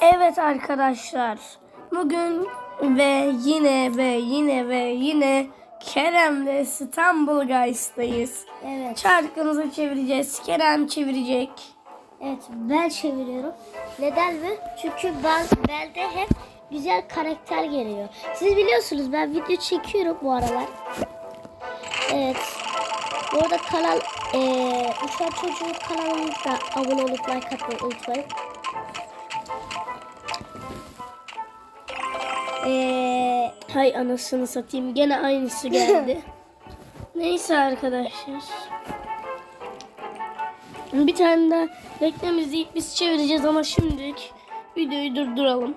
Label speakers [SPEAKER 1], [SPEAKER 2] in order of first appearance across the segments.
[SPEAKER 1] Evet arkadaşlar. Bugün ve yine ve yine ve yine Kerem'le İstanbul Guys'tayız.
[SPEAKER 2] Evet.
[SPEAKER 1] Çarkımızı çevireceğiz. Kerem çevirecek.
[SPEAKER 2] Evet ben çeviriyorum. Neden mi? Çünkü ben belde hep güzel karakter geliyor. Siz biliyorsunuz ben video çekiyorum bu aralar. Evet. Bu arada kanal eee Uçan Çocuğu kanalımıza abone olup like atmayı unutmayın.
[SPEAKER 1] Hay anasını satayım. Gene aynısı geldi. Neyse arkadaşlar. Bir tane daha reklam izleyip biz çevireceğiz ama şimdilik videoyu durduralım.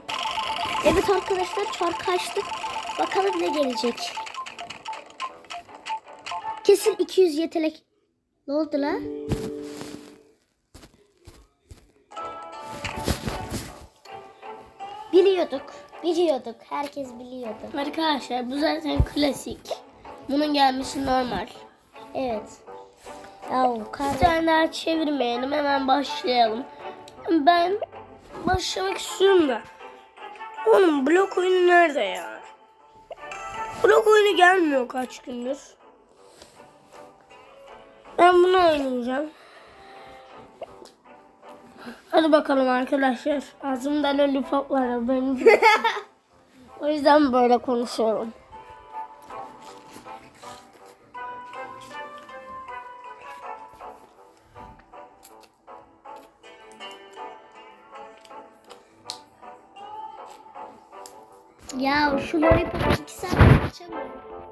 [SPEAKER 2] Evet arkadaşlar çarkı açtık. Bakalım ne gelecek. Kesin 200 yetenek. Ne oldu lan? Biliyorduk. Biliyorduk. Herkes biliyordu.
[SPEAKER 1] Arkadaşlar bu zaten klasik. Bunun gelmesi normal.
[SPEAKER 2] Evet. Yahu
[SPEAKER 1] Bir
[SPEAKER 2] kardeş.
[SPEAKER 1] tane daha çevirmeyelim hemen başlayalım. Ben başlamak istiyorum da. Oğlum blok oyunu nerede ya? Blok oyunu gelmiyor kaç gündür. Ben bunu oynayacağım. Hadi bakalım arkadaşlar. Ağzımda lollipop var benim. o yüzden böyle konuşuyorum.
[SPEAKER 2] Ya şu lollipopu 2 saat açamıyorum.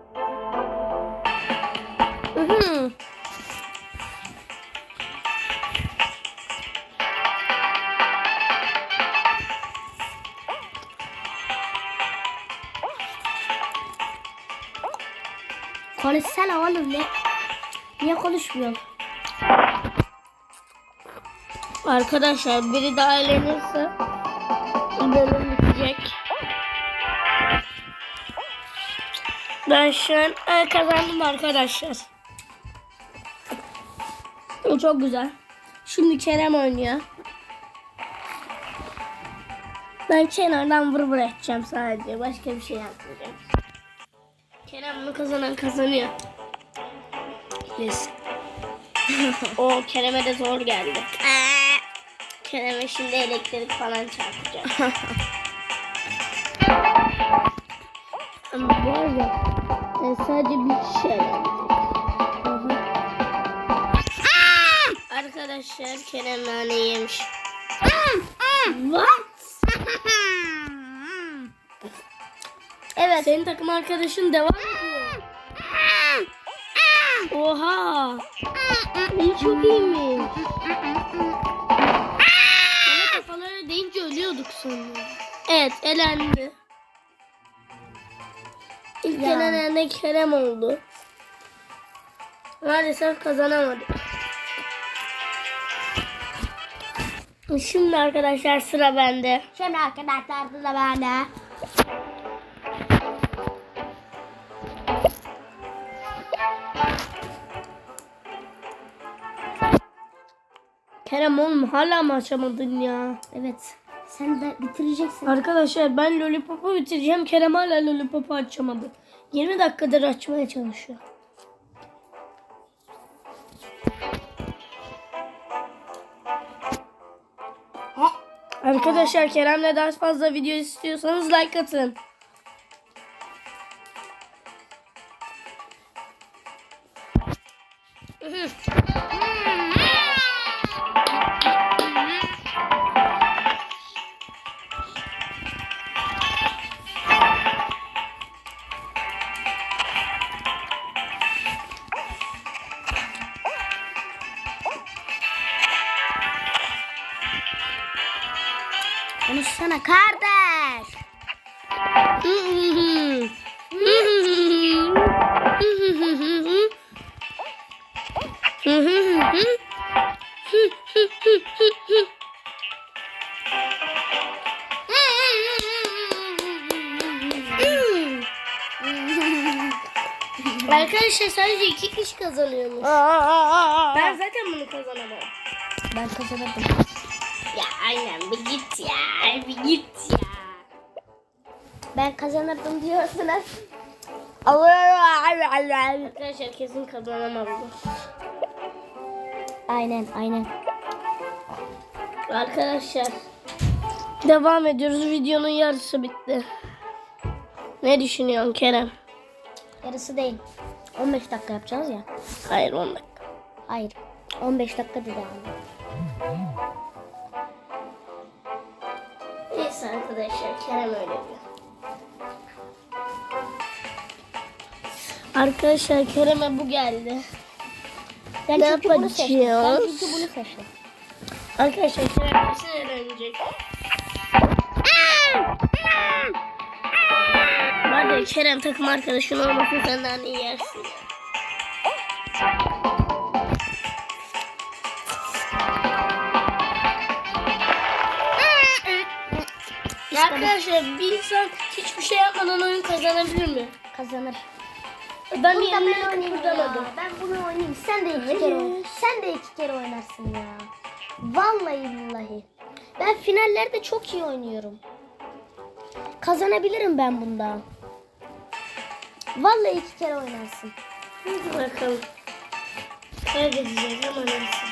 [SPEAKER 2] Konuşsana oğlum ne? Niye konuşmuyorsun?
[SPEAKER 1] Arkadaşlar biri daha eğlenirse bölüm bitecek. Ben şu an e, kazandım arkadaşlar. O çok güzel. Şimdi Kerem oynuyor. Ben kenardan vur vur edeceğim sadece. Başka bir şey yapmayacağım. Kerem bunu kazanan kazanıyor. Yes. o Kerem'e de zor geldi. Kerem'e şimdi elektrik falan çarpacak. Ama bu arada ben sadece bir şey Arkadaşlar Kerem nane yemiş. What?
[SPEAKER 2] Evet.
[SPEAKER 1] Senin takım arkadaşın devam. Oha. İyi çok iyiymiş. Ama kafalara deyince ölüyorduk sonra. Evet elendi. İlk
[SPEAKER 2] Ya.
[SPEAKER 1] elenen de Kerem oldu. Maalesef kazanamadık. Şimdi arkadaşlar sıra bende.
[SPEAKER 2] Şimdi arkadaşlar da bende.
[SPEAKER 1] Kerem oğlum hala mı açamadın ya?
[SPEAKER 2] Evet. Sen de bitireceksin.
[SPEAKER 1] Arkadaşlar ben Lollipop'u bitireceğim. Kerem hala Lollipop'u açamadı. 20 dakikadır açmaya çalışıyor. Arkadaşlar Kerem'le daha fazla video istiyorsanız like atın.
[SPEAKER 2] Kardeş.
[SPEAKER 1] Arkadaşlar sadece iki kişi kazanıyormuş. Ben zaten bunu kazanamam.
[SPEAKER 2] Ben kazanırdım.
[SPEAKER 1] Ya aynen bir git ya. Bir git ya.
[SPEAKER 2] Ben kazanırdım diyorsunuz.
[SPEAKER 1] Arkadaşlar kesin kazanamaz bu.
[SPEAKER 2] Aynen aynen.
[SPEAKER 1] Arkadaşlar devam ediyoruz. Videonun yarısı bitti. Ne düşünüyorsun Kerem?
[SPEAKER 2] Yarısı değil. 15 dakika yapacağız ya.
[SPEAKER 1] Hayır 10 dakika.
[SPEAKER 2] Hayır. 15 dakika dedi abi.
[SPEAKER 1] Neyse arkadaşlar Kerem öyle diyor. Arkadaşlar Kerem'e bu geldi.
[SPEAKER 2] Ben
[SPEAKER 1] Ne
[SPEAKER 2] seçtim. Ben
[SPEAKER 1] yapacağız?
[SPEAKER 2] çünkü bunu seçtim.
[SPEAKER 1] Arkadaşlar Kerem. Var ya Kerem takım arkadaşın olmasın senden iyi yersin. Ya arkadaşlar bir insan hiçbir şey yapmadan oyun kazanabilir mi?
[SPEAKER 2] Kazanır.
[SPEAKER 1] Ben
[SPEAKER 2] Bunu da ben oynayayım ya. Ben bunu oynayayım. Sen de iki kere oyn- Sen de iki kere oynarsın ya. Vallahi billahi. Ben finallerde çok iyi oynuyorum. Kazanabilirim ben bundan. Vallahi iki kere oynarsın.
[SPEAKER 1] Hadi bakalım. Kaybedeceğiz ama neyse.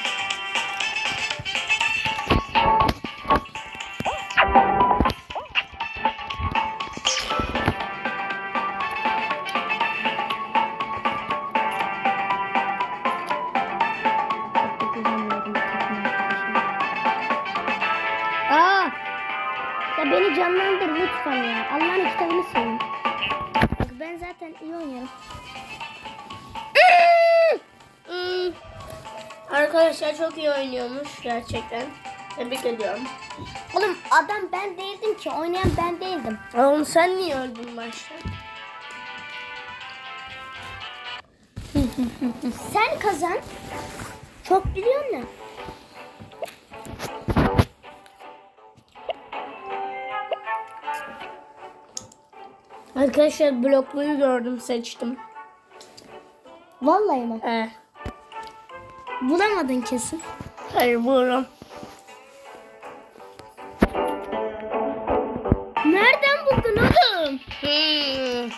[SPEAKER 1] Oynuyormuş gerçekten. Tebrik ediyorum.
[SPEAKER 2] Oğlum adam ben değildim ki. Oynayan ben değildim.
[SPEAKER 1] Oğlum sen niye öldün başta?
[SPEAKER 2] Sen kazan. Çok biliyorsun ne?
[SPEAKER 1] Arkadaşlar blokluyu gördüm seçtim.
[SPEAKER 2] Vallahi mi?
[SPEAKER 1] He.
[SPEAKER 2] Bulamadın kesin.
[SPEAKER 1] Buyurun.
[SPEAKER 2] Nereden buldun oğlum?
[SPEAKER 1] Hmm.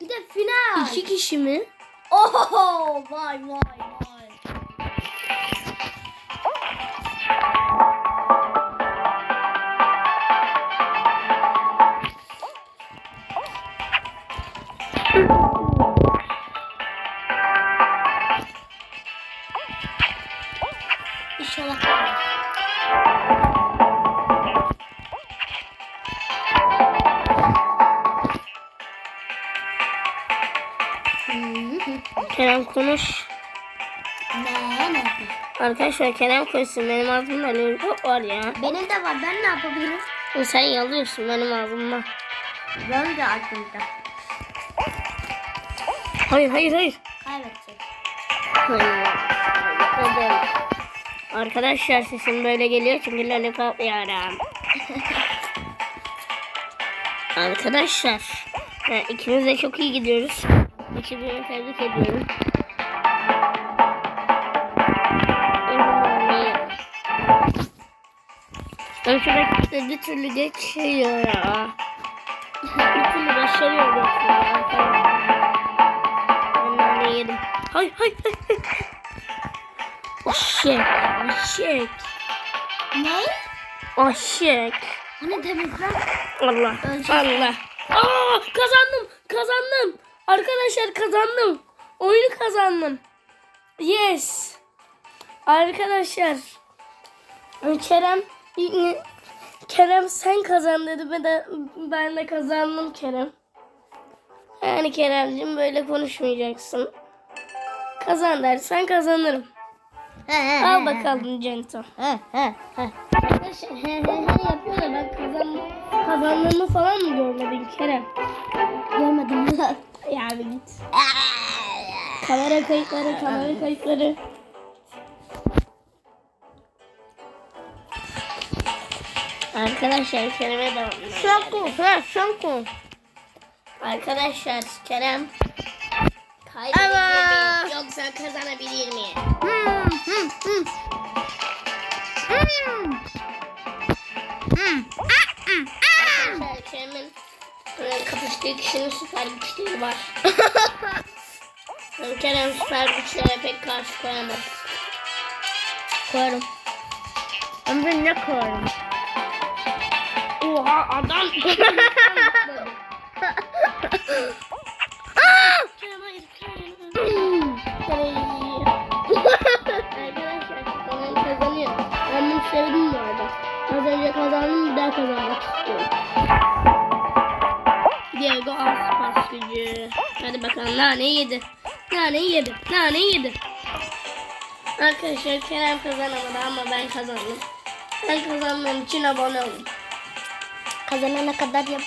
[SPEAKER 2] Bir de final.
[SPEAKER 1] İki kişi mi?
[SPEAKER 2] Oho vay vay vay.
[SPEAKER 1] Kerem konuş.
[SPEAKER 2] Ne ne?
[SPEAKER 1] Arkadaşlar Kerem konuşsun. Benim ağzımda lollipop var ya.
[SPEAKER 2] Benim de var. Ben ne yapabilirim?
[SPEAKER 1] Sen yalıyorsun benim ağzımda.
[SPEAKER 2] Ben de aklımda.
[SPEAKER 1] Hayır hayır hayır.
[SPEAKER 2] Kaybedecek.
[SPEAKER 1] Arkadaşlar sesim böyle geliyor çünkü lollipop yiyorum. Arkadaşlar ikimiz de çok iyi gidiyoruz. İkimizi tebrik ediyorum. Şu rakipte bir türlü geçiyor ya. bir türlü başarıyor geçiyor. Ben nane yedim. Hay hay hay. Eşek, eşek,
[SPEAKER 2] Ne?
[SPEAKER 1] eşek.
[SPEAKER 2] O ne demek lan?
[SPEAKER 1] Allah, Allah. Aa, kazandım, kazandım. Arkadaşlar kazandım. Oyunu kazandım. Yes. Arkadaşlar. Kerem, Kerem sen kazan dedi. Ben de, ben de kazandım Kerem. Yani Keremciğim böyle konuşmayacaksın. Kazan dersen kazanırım. Al bakalım Cento. Arkadaşlar he he he yapıyor da ben kazan, kazandığımı falan mı görmedin Kerem?
[SPEAKER 2] Görmedim.
[SPEAKER 1] Ya bir git. Kamera kayıtları, kamera kayıtları. Arkadaşlar Kerem'e devam.
[SPEAKER 2] Ha şaku.
[SPEAKER 1] Arkadaşlar Kerem kaybedebilir mi? Yoksa kazanabilir mi?
[SPEAKER 2] Hmm, hmm, hmm.
[SPEAKER 1] Arkadaşlar Kerem'in e, kapıştığı kişinin süper güçleri var. Ben Kerem süper güçlere pek karşı koyamaz.
[SPEAKER 2] Koyarım. Ama ben ne koyarım?
[SPEAKER 1] Oha adam. Bunu sevdim bu arada. Az önce kazandım bir daha kazanmak istiyorum. Diego az pas gücü. Hadi bakalım nane yedi. Nane yedi. Nane yedi. Arkadaşlar Kerem kazanamadı ama ben kazandım. Ben kazandığım için abone olun.
[SPEAKER 2] Kazanana kadar yap.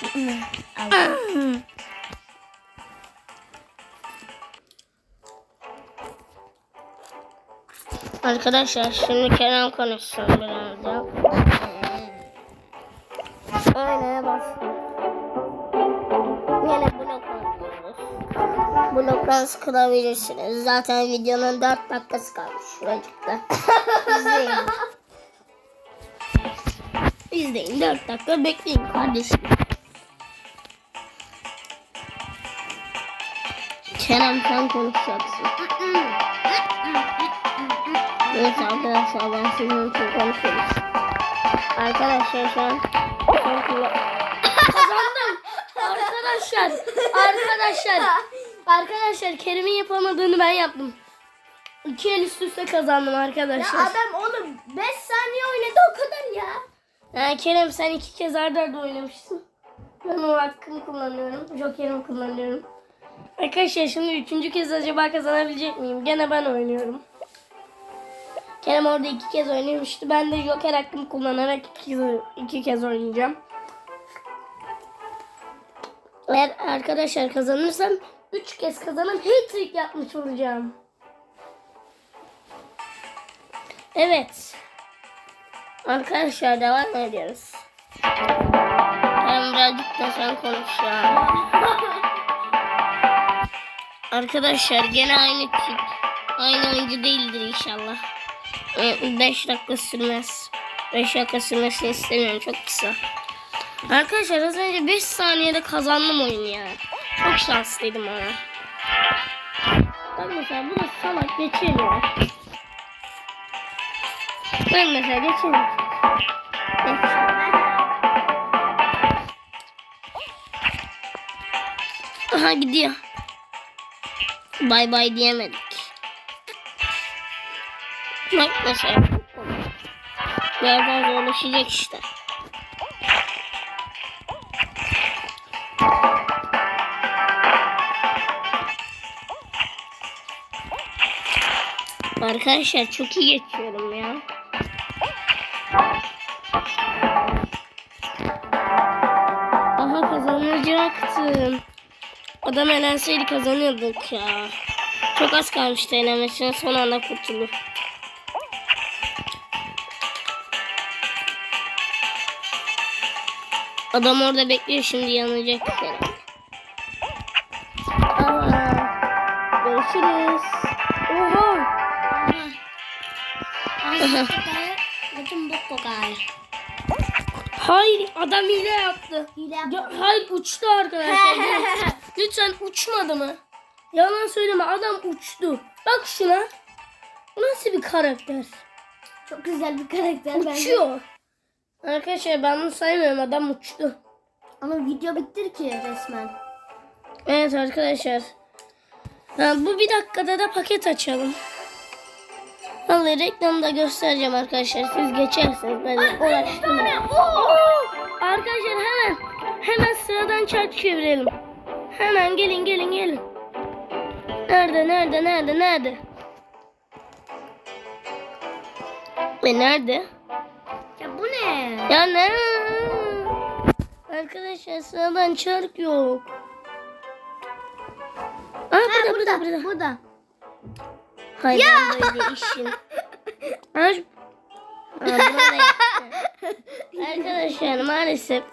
[SPEAKER 1] Arkadaşlar şimdi Kerem konuşsun biraz da. Aynen bastım. Yine blok atıyoruz. Bloktan sıkılabilirsiniz. Zaten videonun 4 dakikası kalmış şuracıkta. İzleyin 4 dakika bekleyin kardeşim. Kerem sen konuşacaksın. Evet arkadaşlar ben sizin için konuşuyorum. Arkadaşlar şu an Kazandım. Arkadaşlar. Arkadaşlar. Arkadaşlar Kerim'in yapamadığını ben yaptım. İki el üst üste kazandım arkadaşlar.
[SPEAKER 2] adam oğlum 5 saniye oynadı o kadar ya.
[SPEAKER 1] Yani Kerem sen iki kez arda arda oynamışsın. Ben o hakkımı kullanıyorum. Joker'imi kullanıyorum. Arkadaşlar şimdi üçüncü kez acaba kazanabilecek miyim? Gene ben oynuyorum. Kerem orada iki kez oynamıştı. Ben de Joker hakkımı kullanarak iki kez, iki kez oynayacağım. Eğer arkadaşlar kazanırsam üç kez kazanıp hat-trick yapmış olacağım. Evet. Arkadaşlar devam ediyoruz. Ben birazcık da sen konuş. Arkadaşlar gene aynı tip. Aynı oyuncu değildir inşallah. 5 dakika sürmez. 5 dakika sürmesini istemiyorum. Çok kısa. Arkadaşlar az önce 5 saniyede kazandım oyunu ya. Çok şanslıydım ona. Bak mesela bu da salak geçemiyor. Ben mesela geçemiyorum. Geç. Aha gidiyor. Bay bay diyemedik. Bak mesela. Birazdan zorlaşacak işte. Arkadaşlar çok iyi geçiyorum ya. Kazanacaktım. Adam elenseydi kazanıyorduk ya. Çok az kalmıştı elenmesine son anda kurtulur. Adam orada bekliyor şimdi yanacak herhalde. Aa, görüşürüz. Oha.
[SPEAKER 2] Bütün bok kokar.
[SPEAKER 1] Hayır adam hile yaptı.
[SPEAKER 2] Hile
[SPEAKER 1] Ya, hayır uçtu arkadaşlar. Lütfen uçmadı mı? Yalan söyleme adam uçtu. Bak şuna. Bu nasıl bir karakter?
[SPEAKER 2] Çok güzel bir karakter bence.
[SPEAKER 1] Uçuyor. Arkadaşlar ben bunu saymıyorum adam uçtu.
[SPEAKER 2] Ama video bitti ki resmen.
[SPEAKER 1] Evet arkadaşlar. Ha, bu bir dakikada da paket açalım. Vallahi reklamda göstereceğim arkadaşlar. Siz geçersiniz. Ben uğraştım. Arkadaşlar hemen hemen sıradan çark çevirelim. Hemen gelin gelin gelin. Nerede nerede nerede nerede? Ve nerede?
[SPEAKER 2] Ya bu ne?
[SPEAKER 1] Ya ne? Arkadaşlar sıradan çark yok. Aa, burada, burada, burada.
[SPEAKER 2] Burada.
[SPEAKER 1] Hayır ben böyle işin. Arkadaşlar maalesef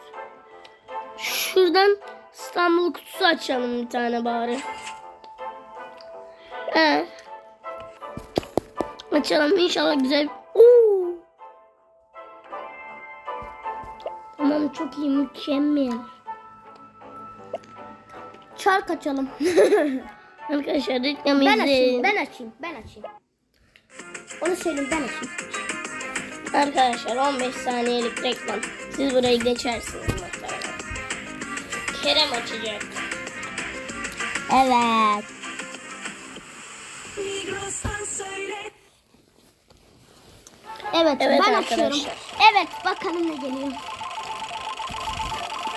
[SPEAKER 1] şuradan İstanbul kutusu açalım bir tane bari. Evet. Açalım inşallah güzel. Oo. Tamam çok iyi mükemmel.
[SPEAKER 2] Çark açalım.
[SPEAKER 1] Arkadaşlar reklam
[SPEAKER 2] ben açayım,
[SPEAKER 1] izleyin.
[SPEAKER 2] ben açayım, ben açayım. Onu söyleyeyim, ben açayım.
[SPEAKER 1] Arkadaşlar 15 saniyelik reklam. Siz burayı geçersiniz muhtemelen. Kerem açacak.
[SPEAKER 2] Evet. Evet,
[SPEAKER 1] Evet
[SPEAKER 2] ben
[SPEAKER 1] arkadaşlar.
[SPEAKER 2] açıyorum. Evet, bakalım ne geliyor.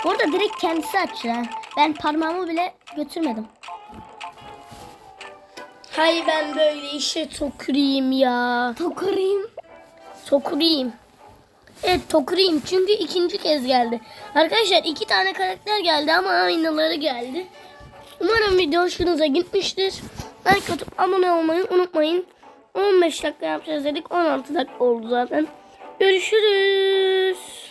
[SPEAKER 2] Burada direkt kendisi açıyor. Ben parmağımı bile götürmedim.
[SPEAKER 1] Hay ben böyle işe sokurayım ya.
[SPEAKER 2] Tokurayım.
[SPEAKER 1] Sokurayım. Evet tokurayım çünkü ikinci kez geldi. Arkadaşlar iki tane karakter geldi ama aynıları geldi. Umarım video hoşunuza gitmiştir. Like atıp abone olmayı unutmayın. 15 dakika yapacağız dedik. 16 dakika oldu zaten. Görüşürüz.